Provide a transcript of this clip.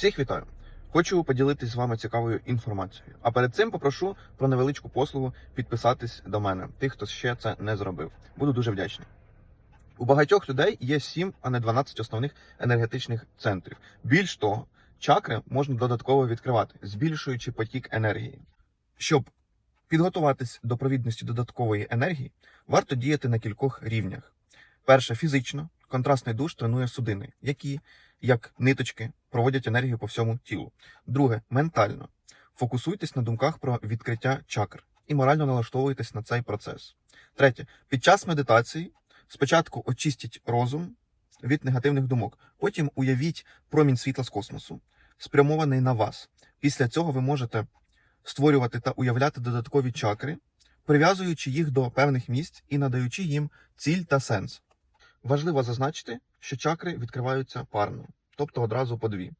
Всіх вітаю! Хочу поділитись з вами цікавою інформацією. А перед цим попрошу про невеличку послугу підписатись до мене, тих, хто ще це не зробив. Буду дуже вдячний. У багатьох людей є 7, а не 12 основних енергетичних центрів. Більш того, чакри можна додатково відкривати, збільшуючи потік енергії. Щоб підготуватись до провідності додаткової енергії, варто діяти на кількох рівнях. Перше фізично, контрастний душ тренує судини, які, як ниточки, проводять енергію по всьому тілу. Друге ментально. Фокусуйтесь на думках про відкриття чакр і морально налаштовуйтесь на цей процес. Третє. Під час медитації спочатку очистіть розум від негативних думок, потім уявіть промінь світла з космосу, спрямований на вас. Після цього ви можете створювати та уявляти додаткові чакри, прив'язуючи їх до певних місць і надаючи їм ціль та сенс. Важливо зазначити, що чакри відкриваються парно, тобто одразу по дві.